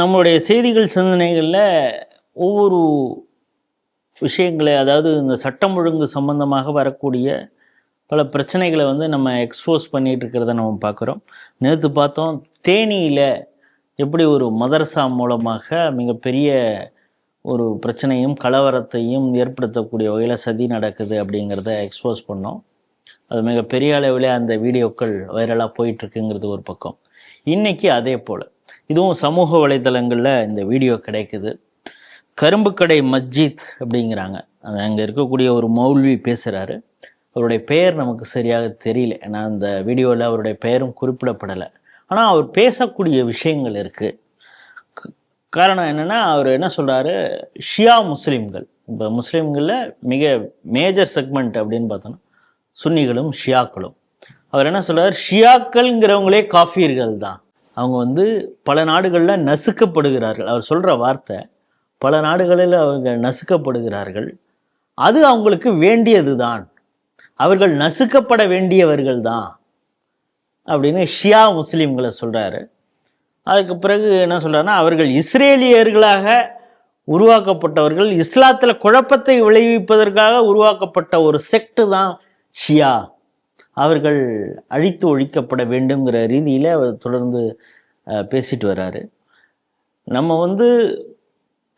நம்மளுடைய செய்திகள் சிந்தனைகளில் ஒவ்வொரு விஷயங்களை அதாவது இந்த சட்டம் ஒழுங்கு சம்பந்தமாக வரக்கூடிய பல பிரச்சனைகளை வந்து நம்ம எக்ஸ்போஸ் பண்ணிட்டு இருக்கிறத நம்ம பார்க்குறோம். நேற்று பார்த்தோம் தேனியில் எப்படி ஒரு மதரசா மூலமாக மிகப்பெரிய ஒரு பிரச்சனையும் கலவரத்தையும் ஏற்படுத்தக்கூடிய வகையில் சதி நடக்குது அப்படிங்கிறத எக்ஸ்போஸ் பண்ணோம். அது மிகப்பெரிய அளவில் அந்த வீடியோக்கள் வைரலாக போயிட்டுருக்குங்கிறது ஒரு பக்கம். இன்னைக்கு அதே போல். இதுவும் சமூக வலைதளங்களில் இந்த வீடியோ கிடைக்குது. கரும்புக்கடை மஸ்ஜித் அப்படிங்கிறாங்க. அது அங்கே இருக்கக்கூடிய ஒரு மௌல்வி பேசுகிறாரு அவருடைய பெயர் நமக்கு சரியாக தெரியல. ஏன்னா அந்த வீடியோவில் அவருடைய பெயரும் குறிப்பிடப்படலை. ஆனால் அவர் பேசக்கூடிய விஷயங்கள் இருக்குது காரணம் என்னென்னா அவர் என்ன சொல்கிறாரு ஷியா முஸ்லீம்கள். இப்போ முஸ்லீம்களில் மிக மேஜர் செக்மெண்ட் அப்படின்னு பார்த்தோன்னா சுன்னிகளும் ஷியாக்களும். அவர் என்ன சொல்கிறார் ஷியாக்கள்ங்கிறவங்களே காஃபியர்கள் தான் அவங்க வந்து பல நாடுகளில் நசுக்கப்படுகிறார்கள். அவர் சொல்கிற வார்த்தை பல நாடுகளில் அவங்க நசுக்கப்படுகிறார்கள். அது அவங்களுக்கு வேண்டியது தான் அவர்கள் நசுக்கப்பட வேண்டியவர்கள் தான் அப்படின்னு ஷியா முஸ்லீம்களை சொல்கிறாரு அதுக்கு பிறகு என்ன சொல்கிறாருன்னா அவர்கள் இஸ்ரேலியர்களாக உருவாக்கப்பட்டவர்கள் இஸ்லாத்தில் குழப்பத்தை விளைவிப்பதற்காக உருவாக்கப்பட்ட ஒரு செக்டு தான் ஷியா. அவர்கள் அழித்து ஒழிக்கப்பட வேண்டுங்கிற ரீதியில் அவர் தொடர்ந்து பேசிட்டு வர்றாரு நம்ம வந்து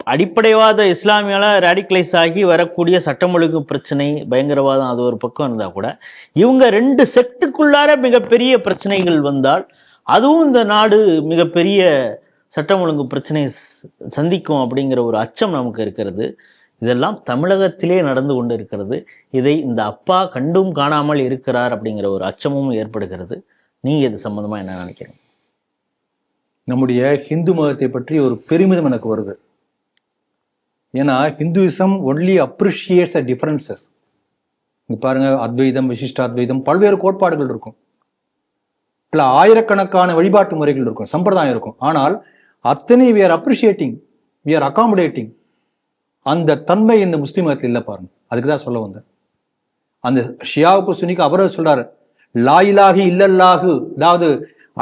அடிப்படைவாத இஸ்லாமியால ரேடிக்கலைஸ் ஆகி வரக்கூடிய சட்டம் ஒழுங்கு பிரச்சனை பயங்கரவாதம் அது ஒரு பக்கம் இருந்தால் கூட இவங்க ரெண்டு செட்டுக்குள்ளார மிகப்பெரிய பிரச்சனைகள் வந்தால் அதுவும் இந்த நாடு மிகப்பெரிய சட்டம் ஒழுங்கு பிரச்சனை சந்திக்கும் அப்படிங்கிற ஒரு அச்சம் நமக்கு இருக்கிறது. இதெல்லாம் தமிழகத்திலே நடந்து கொண்டு இருக்கிறது இதை இந்த அப்பா கண்டும் காணாமல் இருக்கிறார் அப்படிங்கிற ஒரு அச்சமும் ஏற்படுகிறது. நீ இது சம்பந்தமா என்ன நினைக்கிறீங்க? நம்முடைய ஹிந்து மதத்தை பற்றி ஒரு பெருமிதம் எனக்கு வருது. ஏன்னா Hinduism only appreciates the differences இங்கே பாருங்க அத்வைதம் விசிஷ்டாத்வைதம் பல்வேறு கோட்பாடுகள் இருக்கும். இல்ல ஆயிரக்கணக்கான வழிபாட்டு முறைகள் இருக்கும் சம்பிரதாயம் இருக்கும். ஆனால் அத்தனை we are appreciating we are accommodating அந்த தன்மை இந்த முஸ்லிம் மதத்தில் இல்லை பாருங்க. அதுக்கு தான் சொல்ல வந்தேன். அந்த ஷியாவுக்கு சுனிக்கு அவரே சொல்றாரு. லா இலாஹி இல்லல்லாஹு. அதாவது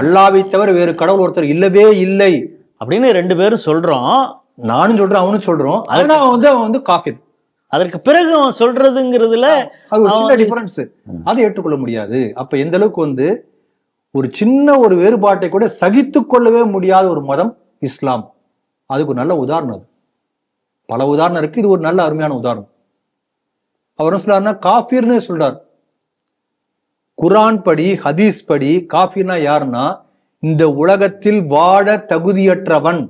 அல்லாவை தவிர வேறு கடவுள் ஒருத்தர் இல்லவே இல்லை. அப்படின்னு ரெண்டு பேரும் சொல்றோம். நானும் சொல்றேன் அவனும் சொல்றோம். அவன் வந்து அவன் வந்து காஃபிர். அதற்கு பிறகு அவன் சொல்றதுங்கிறதுல அது ஒரு சின்ன டிஃபரன்ஸ் அதை ஏற்றுக்கொள்ள முடியாது. அப்ப எந்த அளவுக்கு வந்து ஒரு சின்ன ஒரு வேறுபாட்டை கூட சகித்துக் கொள்ளவே முடியாத ஒரு மதம் இஸ்லாம். அதுக்கு ஒரு நல்ல உதாரணம் அது. பல உதாரணம் இருக்கு. இது ஒரு நல்ல அருமையான உதாரணம். அவர் சொல்றாருன்னா காஃபிர்னு சொல்றார். குரான் படி ஹதீஸ் படி காஃபிர்னா யாருன்னா இந்த உலகத்தில் வாழ தகுதியற்றவன்.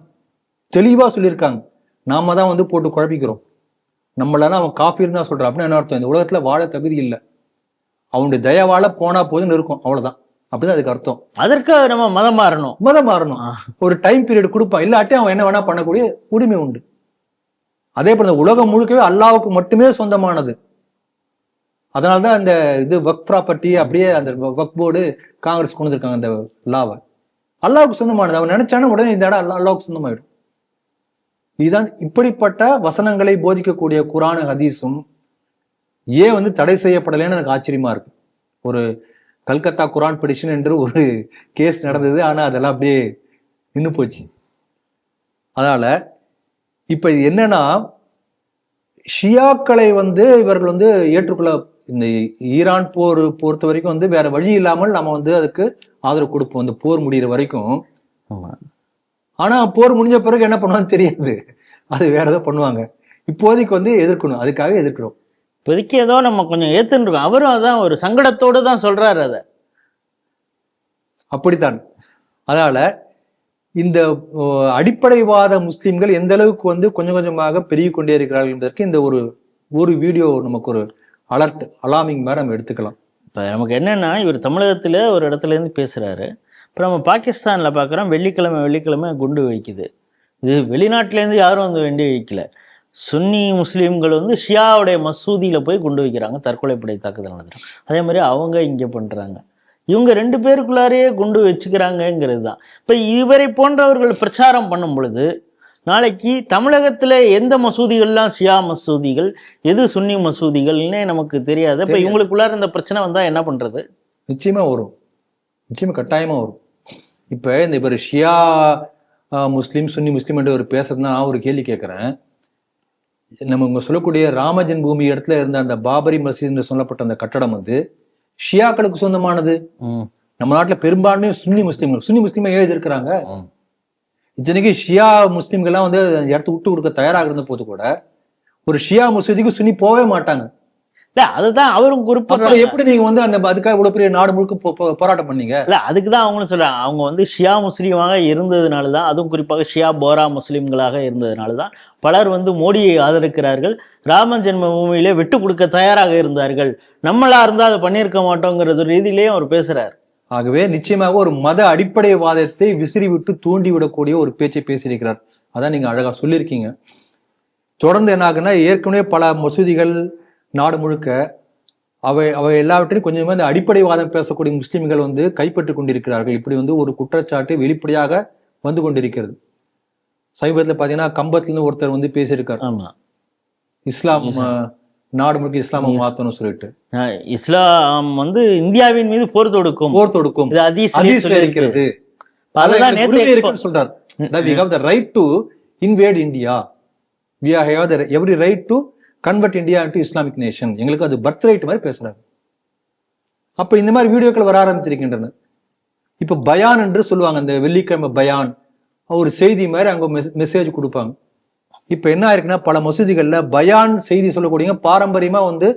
தெளிவா சொல்லியிருக்காங்க. நாம தான் வந்து போட்டு குழப்பிக்கிறோம். நம்மளனா அவன் காஃபிர்னு தான் சொல்றான். அப்படின்னு என்ன அர்த்தம்? இந்த உலகத்துல வாழ தகுதி இல்லை. அவனுடைய தயவால போனா போதுன்னு இருக்கும் அவ்வளவுதான். அப்படிதான் அதுக்கு அர்த்தம். அதற்கு நம்ம மதம் மாறணும். மதம் மாறணும். ஒரு டைம் பீரியட் கொடுப்பான். இல்லாட்டி அவன் என்ன வேணா பண்ணக்கூடிய உரிமை உண்டு. அதே போல உலகம் முழுக்கவே அல்லாவுக்கு மட்டுமே சொந்தமானது. அதனாலதான் இந்த இது ஒர்க் ப்ராப்பர்ட்டி அப்படியே அந்த ஒர்க் போர்டு காங்கிரஸ் கொண்டு இருக்காங்க அந்த லாவை. அல்லாவுக்கு சொந்தமானது. அவன் நினைச்சானா உடனே இந்த இடம் அல்லா அல்லாவுக்கு சொந்தமாயிடும். இதுதான் இப்படிப்பட்ட வசனங்களை போதிக்கக்கூடிய குரான ஹதீஸும் ஏன் வந்து தடை செய்யப்படலைன்னு எனக்கு ஆச்சரியமா இருக்கு. ஒரு கல்கத்தா குரான் பெடிஷன் என்று ஒரு கேஸ் நடந்தது. ஆனா அதெல்லாம் அப்படியே நின்று போச்சு. அதனால இப்ப இது என்னன்னா ஷியாக்களை வந்து இவர்கள் வந்து ஏற்றுக்கொள்ள இந்த ஈரான் போர் பொறுத்த வரைக்கும் வந்து வேற வழி இல்லாமல் நம்ம வந்து அதுக்கு ஆதரவு கொடுப்போம் இந்த போர் முடியிற வரைக்கும். ஆனா போர் முடிஞ்ச பிறகு என்ன பண்ணுவான்னு தெரியாது. அது வேற ஏதோ பண்ணுவாங்க. இப்போதைக்கு வந்து எதிர்க்கணும் அதுக்காக எதிர்க்கிறோம். இப்போதைக்கு ஏதோ நம்ம கொஞ்சம் ஏத்துன்னு இருக்கோம் அவரும் அதான் ஒரு சங்கடத்தோடு தான் சொல்றாரு அதை. அப்படித்தான். அதனால இந்த அடிப்படைவாத முஸ்லிம்கள் எந்த அளவுக்கு வந்து கொஞ்சம் கொஞ்சமாக பெருகி கொண்டே இருக்கிறார்கள் என்பதற்கு இந்த ஒரு ஒரு வீடியோ நமக்கு ஒரு அலர்ட் அலாமிங் மாதிரி நம்ம எடுத்துக்கலாம். இப்போ நமக்கு என்னன்னா இவர் தமிழகத்தில் ஒரு இடத்துல இருந்து பேசுறாரு. இப்போ நம்ம பாகிஸ்தானில் பார்க்குறோம் வெள்ளிக்கிழமை வெள்ளிக்கிழமை குண்டு வைக்குது இது வெளிநாட்டிலேருந்து யாரும் வந்து வெண்டி வைக்கல சுன்னி முஸ்லீம்கள் வந்து ஷியாவுடைய மசூதியில் போய் குண்டு வைக்கிறாங்க தற்கொலைப்படை தாக்குதல் நடத்துகிறாங்க அதே மாதிரி அவங்க இங்கே பண்ணுறாங்க இவங்க ரெண்டு பேருக்குள்ளாரையே குண்டு வச்சுக்கிறாங்கங்கிறது தான். இப்போ இவரை போன்றவர்கள் பிரச்சாரம் பண்ணும் பொழுது நாளைக்கு தமிழகத்தில் எந்த மசூதிகள்லாம் ஷியா மசூதிகள் எது சுன்னி மசூதிகள்னே நமக்கு தெரியாது. இப்போ. இவங்களுக்குள்ளார இந்த பிரச்சனை வந்தால் என்ன பண்ணுறது நிச்சயமா வரும். நிச்சயமா கட்டாயமா வரும். இப்ப இந்த இவர் ஷியா முஸ்லீம் சுன்னி முஸ்லீம் என்று ஒரு பேசுறதுனா ஒரு கேள்வி கேட்கிறேன். நம்ம இங்க சொல்லக்கூடிய ராமஜன் பூமி இடத்துல இருந்த அந்த பாபரி மசீத் என்று சொல்லப்பட்ட அந்த கட்டடம் வந்து ஷியாக்களுக்கு சொந்தமானது. நம்ம நாட்டுல பெரும்பான்மையும் சுன்னி முஸ்லீம்கள். சுன்னி முஸ்லீமை ஏன் எதிர்க்கிறாங்க? ம். இத்தனைக்கு ஷியா முஸ்லீம்கள்லாம் வந்து இடத்த விட்டு கொடுக்க தயாராக இருந்த போது கூட ஒரு ஷியா மசூதிக்கு சுன்னி போகவே மாட்டாங்க. இல்ல அதுதான் அவரும் குறிப்பிடுறாங்க எப்படி நீங்க வந்து அந்த அதுக்காக இவ்வளவு பெரிய நாடு முழுக்க போராட்டம் பண்ணீங்க? இல்ல அதுக்கு தான் அவங்களும் சொல்றாங்க. அவங்க வந்து ஷியா முஸ்லீமாக இருந்ததுனால தான் அதுவும் குறிப்பாக ஷியா போரா முஸ்லீம்களாக இருந்ததுனால தான் பலர் வந்து மோடியை ஆதரிக்கிறார்கள். ராம ஜென்ம பூமியிலே விட்டு கொடுக்க தயாராக இருந்தார்கள். நம்மளா இருந்தா அதை பண்ணியிருக்க மாட்டோங்கிறது ரீதியிலேயும் அவர் பேசுறாரு. ஆகவே நிச்சயமாக ஒரு மத அடிப்படைவாதத்தை விசிறி விட்டு தூண்டி விடக்கூடிய ஒரு பேச்சை பேசியிருக்கிறார். அதான் நீங்க அழகா சொல்லியிருக்கீங்க. தொடர்ந்து என்ன ஆகுன்னா ஏற்கனவே பல மசூதிகள் நாடு முழுக்க அவை அவை எல்லாவற்றையும் கொஞ்சமா இந்த அடிப்படைவாதம் பேசக்கூடிய முஸ்லிம்கள் வந்து கைப்பற்றி கொண்டிருக்கிறார்கள். இப்படி வந்து ஒரு குற்றச்சாட்டு வெளிப்படையாக வந்து கொண்டிருக்கிறது. சமீபத்தில் பாத்தீங்கன்னா கம்பத்துலேருந்து ஒருத்தர் வந்து பேசியிருக்கார். இஸ்லாம் நாடு முழுக்க இஸ்லாமை மாத்தணும்னு சொல்லிட்டு. இஸ்லாம் வந்து இந்தியாவின் மீது போர் தொடுக்கும். போர் தொடுக்கும். இது. இருக்கிறது. அதுதான் இருக்குன்னு சொல்றார். have the right to invade India. We have the every right convert India to Islamic nation எங்களுக்கு அது பர்த் ரைட் மாதிரி பேசுறாங்க. அப்போ இந்த மாதிரி வீடியோக்கள் வர ஆரம்பிச்சிருக்கின்றன. இப்போ பயான் என்று சொல்லுவாங்க இந்த வெள்ளிக்கிழமை பயான். ஒரு செய்தி மாதிரி அங்கே மெசேஜ் கொடுப்பாங்க. இப்போ என்ன ஆயிருக்குன்னா பல மசூதிகளில் பயான் செய்தி சொல்லக்கூடிய பாரம்பரியமாக வந்து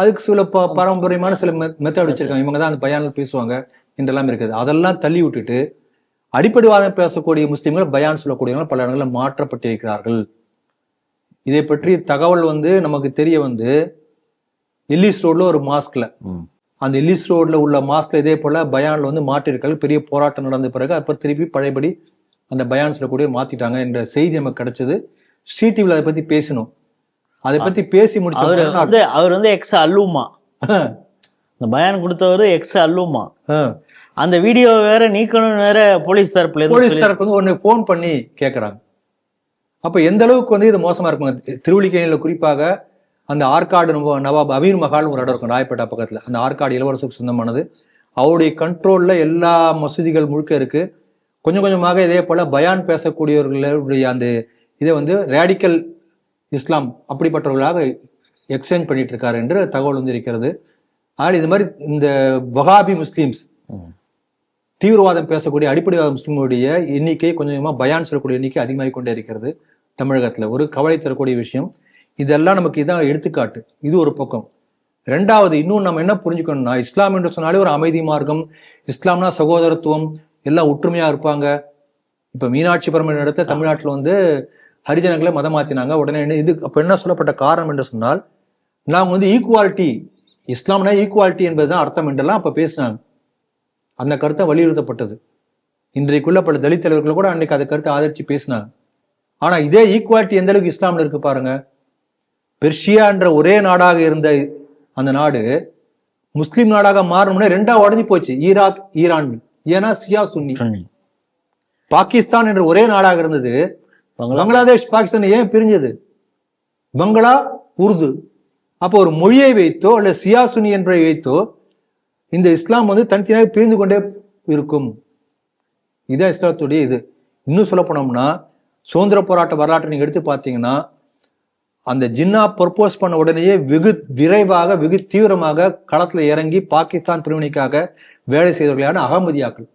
அதுக்கு சில ப பாரம்பரியமான சில மெத்தட் வச்சிருக்காங்க. இவங்க தான் அந்த பயானில் பேசுவாங்க என்றெல்லாம் இருக்குது. அதெல்லாம் தள்ளி விட்டுட்டு அடிப்படைவாதம் பேசக்கூடிய முஸ்லீம்கள் பயான் சொல்லக்கூடியவங்க பல இடங்களில் மாற்றப்பட்டிருக்கிறார்கள். இதை பற்றி தகவல் வந்து நமக்கு தெரிய வந்து எல்லிஸ் ரோட்ல ஒரு மாஸ்க்ல. அந்த எல்லிஸ் ரோட்ல உள்ள மாஸ்க்ல இதே போல பயான்ல வந்து மாற்றிருக்காங்க. பெரிய போராட்டம் நடந்த பிறகு அப்புறம் திருப்பி பழையபடி அந்த பயான் சொல்லக்கூடிய மாத்திட்டாங்க என்ற செய்தி நமக்கு கிடைச்சது. ஸ்ரீ அதை பத்தி பேசணும். அதை பத்தி பேசி முடிச்ச அவர் வந்து அவர் வந்து எக்ஸ் அல்லுமா இந்த பயான் கொடுத்தவர் எக்ஸ் அல்லுமா அந்த வீடியோ வேற நீக்கணும் வேற போலீஸ் தரப்புல சொல்லி- போலீஸ்காரருக்கு வந்து ஒன்னு ஃபோன் பண்ணி கேக்குறாங்க. அப்போ எந்த அளவுக்கு வந்து இது மோசமாக இருக்கும் திருவள்ளிக்கேணியில குறிப்பாக அந்த ஆற்காடு நவ- நவாப் அமீர் மஹால் ஒரு இடம் இருக்கும் ராயப்பேட்டா பக்கத்தில். அந்த ஆற்காடு இளவரசுக்கு சொந்தமானது. அவருடைய கண்ட்ரோலில் எல்லா மசூதிகள் முழுக்க இருக்குது கொஞ்சம் கொஞ்சமாக இதே போல் பயான் பேசக்கூடியவர்களுடைய அந்த இதை வந்து ரேடிக்கல் இஸ்லாம் அப்படிப்பட்டவர்களாக எக்ஸ்சேஞ்ச் பண்ணிட்டு இருக்காரு என்று தகவல் வந்து இருக்கிறது. ஆனால் இது மாதிரி இந்த வகாபி முஸ்லீம்ஸ் தீவிரவாதம் பேசக்கூடிய அடிப்படைவாத முஸ்லீம்களுடைய எண்ணிக்கை கொஞ்சம் கொஞ்சமாக பயான் சொல்லக்கூடிய எண்ணிக்கை அதிகமாகிக் கொண்டே இருக்கிறது தமிழகத்தில். ஒரு கவலை தரக்கூடிய விஷயம். இதெல்லாம் நமக்கு இதான் எடுத்துக்காட்டு. இது ஒரு பக்கம். ரெண்டாவது இன்னும் நம்ம என்ன புரிஞ்சுக்கணும்னா இஸ்லாம் என்று சொன்னாலே ஒரு அமைதி மார்க்கம். இஸ்லாம்னா சகோதரத்துவம். எல்லாம் ஒற்றுமையாக இருப்பாங்க. இப்போ மீனாட்சி பரமன் இடத்த தமிழ்நாட்டில் வந்து ஹரிஜனங்களை மதம் மாற்றினாங்க உடனே என்ன இது அப்போ என்ன சொல்லப்பட்ட காரணம் என்று சொன்னால் நாங்கள் வந்து ஈக்குவாலிட்டி இஸ்லாம்னா ஈக்குவாலிட்டி என்பதுதான் அர்த்தம் என்றெல்லாம் அப்போ பேசினாங்க. அந்த கருத்தை வலியுறுத்தப்பட்டது. இன்றைக்குள்ள பல தலித் தலைவர்கள் கூட அன்னைக்கு அந்த கருத்தை ஆதரிச்சு பேசினாங்க. ஆனா இதே ஈக்குவாலிட்டி எந்த அளவுக்கு இஸ்லாம்ல இருக்கு பாருங்க. பெர்ஷியா என்ற ஒரே நாடாக இருந்த அந்த நாடு முஸ்லிம் நாடாக மாறணும்னே ரெண்டா உடஞ்சி போச்சு. ஈராக் ஈரான் ஏன்னா சியா சுன்னி. பாகிஸ்தான் என்ற ஒரே நாடாக இருந்தது. பங்களா- பங்களாதேஷ் பாகிஸ்தான் ஏன் பிரிஞ்சது? பங்களா உருது. அப்போ ஒரு மொழியை வைத்தோ அல்ல சியா சுன்னி என்பதை வைத்தோ இந்த இஸ்லாம் வந்து தனித்தனியாக பிரிந்து கொண்டே இருக்கும். இதான் இஸ்லாத்துடைய இது. இன்னும் சொல்ல போனோம்னா சுதந்திர போராட்ட வரலாற்றை நீங்க எடுத்து பார்த்தீங்கன்னா அந்த ஜின்னா ப்ரொப்போஸ் பண்ண உடனேயே வெகு விரைவாக வெகு தீவிரமாக களத்துல இறங்கி பாகிஸ்தான் பிரிவினைக்காக வேலை செய்தவர்களான அகமதியாக்கள்.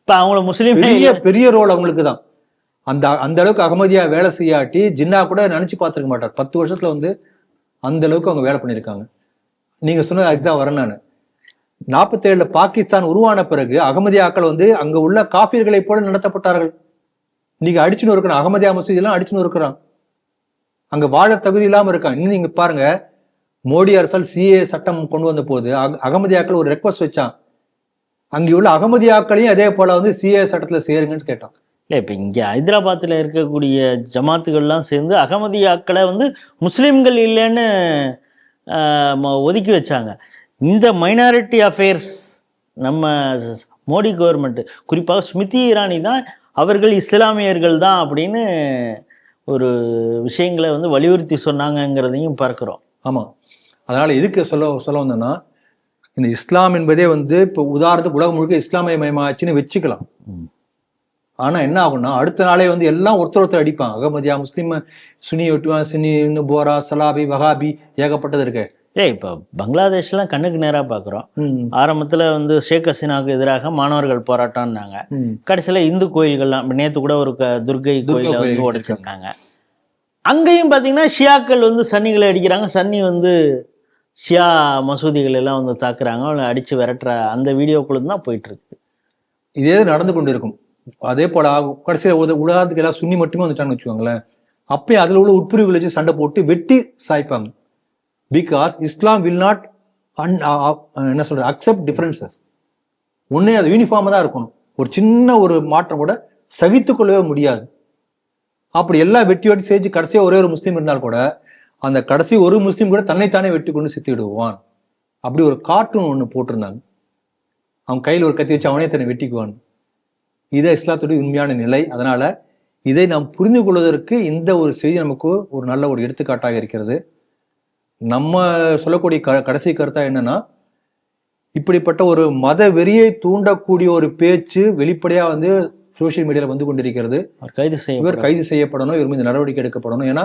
இப்ப அவங்கள முஸ்லீம் பெரிய பெரிய ரோல் அவங்களுக்கு தான். அந்த அந்த அளவுக்கு அகமதியா வேலை செய்யாட்டி ஜின்னா கூட நினைச்சு பார்த்திருக்க மாட்டார். பத்து வருஷத்துல வந்து அந்த அளவுக்கு அவங்க வேலை பண்ணியிருக்காங்க. நீங்க சொன்னது அதுதான் வரேன் நான். நாற்பத்தேழுல பாகிஸ்தான் உருவான பிறகு அகமதியாக்கள் வந்து அங்க உள்ள காபீர்களைப் போல நடத்தப்பட்டார்கள். இன்னைக்கு அடிச்சுன்னு இருக்கிறான் அகமதியா மசூதி எல்லாம் அடிச்சுன்னு இருக்கிறான் அங்க வாழ தகுதி இல்லாம இருக்கான். இன்னும் நீங்க பாருங்க மோடி அரசால் சிஏ சட்டம் கொண்டு வந்த போது அகமதியாக்கள் ஒரு ரெக்வஸ்ட் வச்சான். அங்கே உள்ள அகமதியாக்களையும் அதே போல வந்து சிஏ சட்டத்துல சேருங்கன்னு கேட்டான். இல்லை இப்போ இங்கே ஹைதராபாத்தில் இருக்கக்கூடிய ஜமாத்துகள்லாம் சேர்ந்து அகமதியாக்களை வந்து முஸ்லீம்கள் இல்லைன்னு ம- ஒதுக்கி வச்சாங்க. இந்த மைனாரிட்டி அஃபேர்ஸ் நம்ம மோடி கவர்மெண்ட் குறிப்பாக ஸ்மிருதி இரானி தான் அவர்கள் இஸ்லாமியர்கள் தான் அப்படின்னு ஒரு விஷயங்களை வந்து வலியுறுத்தி சொன்னாங்கங்கிறதையும் பார்க்குறோம். ஆமா. அதனால எதுக்கு சொல்ல சொல்ல வந்தேன்னா இந்த இஸ்லாம் என்பதே வந்து இப்போ உதாரணத்துக்கு உலகம் முழுக்க இஸ்லாமிய மயமாச்சுன்னு வச்சுக்கலாம். ம். ஆனா என்ன ஆகும்னா அடுத்த நாளே வந்து எல்லாம் ஒருத்தர் ஒருத்தர் அடிப்பாங்க. அகமதியா முஸ்லீம் சுனி ஒட்டுவான் சுனி போரா சலாபி வகாபி ஏகப்பட்டது இருக்கு. ஏய் இப்போ பங்களாதேஷ்லாம் கண்ணுக்கு நேராக பார்க்குறோம் ஆரம்பத்தில் வந்து ஷேக் ஹசீனாவுக்கு எதிராக மாணவர்கள் போராட்டம்னாங்க. கடைசியில் இந்து கோயில்கள்லாம் இப்ப நேத்து கூட ஒரு க- துர்கா கோயிலை கோயில் வந்து உடைச்சிருக்காங்க அங்கேயும் பார்த்தீங்கன்னா ஷியாக்கள் வந்து சன்னிகளை அடிக்கிறாங்க. சன்னி வந்து ஷியா மசூதிகள் எல்லாம் வந்து தாக்குறாங்க. அவங்களை அடிச்சு விரட்டுற அந்த வீடியோக்குள்ள தான் போயிட்டு இருக்கு இதே நடந்து கொண்டு இருக்கும் அதே போல ஆகும் கடைசியில் உலகத்துக்கு எல்லாம் சுன்னி மட்டுமே வந்துட்டாங்கன்னு வச்சுக்கோங்களேன். அப்பயும் அதுல உள்ள உட்பிரிவுகளை வச்சு சண்டை போட்டு வெட்டி சாய்ப்பாங்க. Because Islam will not an என்ன சொல்ற அக்செப்ட் டிஃபரன்சஸ் ஒண்ணே அது யூனிஃபார்மாக தான் இருக்கணும். ஒரு சின்ன ஒரு மாற்றம் கூட சகித்து கொள்ளவே முடியாது. அப்படி எல்லாம் வெட்டி வெட்டி செஞ்சு கடைசியாக ஒரே ஒரு முஸ்லீம் இருந்தால் கூட அந்த கடைசி ஒரு முஸ்லீம் கூட தன்னைத்தானே வெட்டி கொண்டு செத்து விடுவான் அப்படி ஒரு கார்ட்டூன் ஒன்று போட்டிருந்தாங்க. அவன் கையில் ஒரு கத்தி வச்சு அவனே தன்னை வெட்டிக்குவான். இதே இஸ்லாத்துடைய உண்மையான நிலை. அதனால இதை நாம் புரிந்து கொள்வதற்கு இந்த ஒரு செய்தி நமக்கு ஒரு நல்ல ஒரு எடுத்துக்காட்டாக இருக்கிறது. நம்ம சொல்லக்கூடிய க கடைசி கருத்தா என்னன்னா இப்படிப்பட்ட ஒரு மத வெறியை தூண்டக்கூடிய ஒரு பேச்சு வெளிப்படையா வந்து சோஷியல் மீடியால வந்து கொண்டிருக்கிறது. அவர் கைது இவர் செய்ய கைது செய்யப்படணும் இவர் மீது நடவடிக்கை எடுக்கப்படணும். ஏன்னா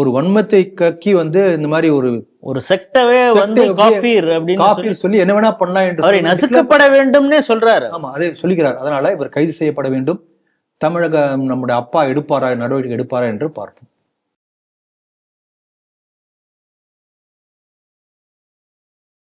ஒரு வன்மத்தை கக்கி வந்து இந்த மாதிரி ஒரு ஒரு செக்டவே வந்து செக்டை காபீர் அப்படின்னு சொல்லி காப்பீர் சொல்லி என்ன வேணா பண்ணலாம் என்று அவரை நசுக்கப்பட வேண்டும்னே சொல்றாரு. ஆமா அதை சொல்லுகிறார் அதனால இவர் கைது செய்யப்பட வேண்டும். தமிழக நம்முடைய அப்பா எடுப்பாரா நடவடிக்கை எடுப்பாரா என்று பார்ப்போம்.